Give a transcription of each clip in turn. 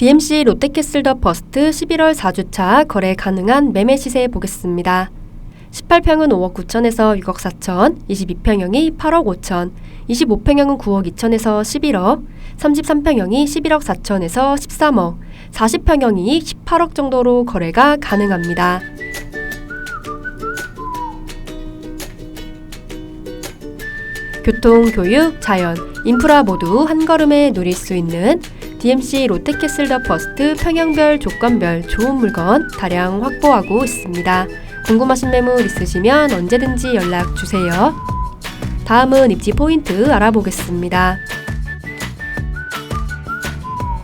DMC 롯데캐슬 더 버스트 11월 4주차 거래 가능한 매매 시세 보겠습니다. 18평은 5억 9천에서 6억 4천, 22평형이 8억 5천, 25평형은 9억 2천에서 11억, 33평형이 11억 4천에서 13억, 40평형이 18억 정도로 거래가 가능합니다. 교통, 교육, 자연, 인프라 모두 한 걸음에 누릴 수 있는 DMC 롯데캐슬 더 퍼스트 평형별 조건별 좋은 물건 다량 확보하고 있습니다. 궁금하신 매물 있으시면 언제든지 연락 주세요. 다음은 입지 포인트 알아보겠습니다.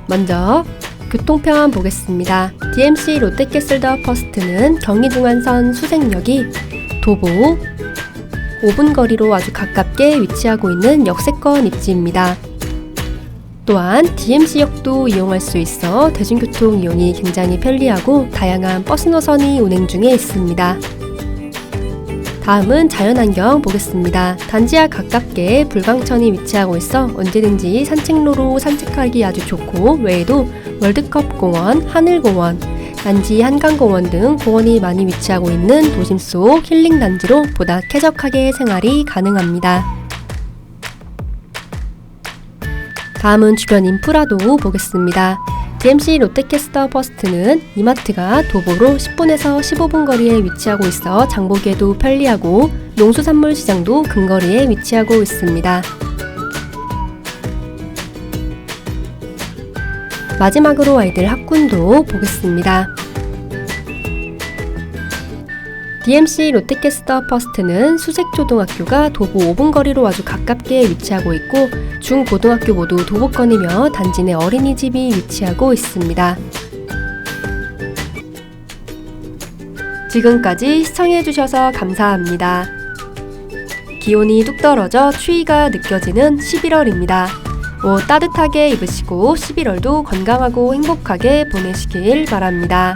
먼저 교통편 보겠습니다. DMC 롯데캐슬 더 퍼스트는 경의중앙선 수색역이 도보 5분 거리로 아주 가깝게 위치하고 있는 역세권 입지입니다. 또한 DMC역도 이용할 수 있어 대중교통 이용이 굉장히 편리하고 다양한 버스 노선이 운행 중에 있습니다. 다음은 자연환경 보겠습니다. 단지와 가깝게 불광천이 위치하고 있어 언제든지 산책로로 산책하기 아주 좋고 외에도 월드컵 공원, 하늘공원, 단지 한강공원 등 공원이 많이 위치하고 있는 도심 속 힐링 단지로 보다 쾌적하게 생활이 가능합니다. 다음은 주변 인프라도 보겠습니다. DMC 롯데캐스터 버스트는 이마트가 도보로 10분에서 15분 거리에 위치하고 있어 장보기에도 편리하고 농수산물 시장도 근거리에 위치하고 있습니다. 마지막으로 아이들 학군도 보겠습니다. DMC 롯데캐스터 퍼스트는 수색초등학교가 도보 5분 거리로 아주 가깝게 위치하고 있고 중고등학교 모두 도보권이며 단지 내 어린이집이 위치하고 있습니다. 지금까지 시청해주셔서 감사합니다. 기온이 뚝 떨어져 추위가 느껴지는 11월입니다. 옷 따뜻하게 입으시고 11월도 건강하고 행복하게 보내시길 바랍니다.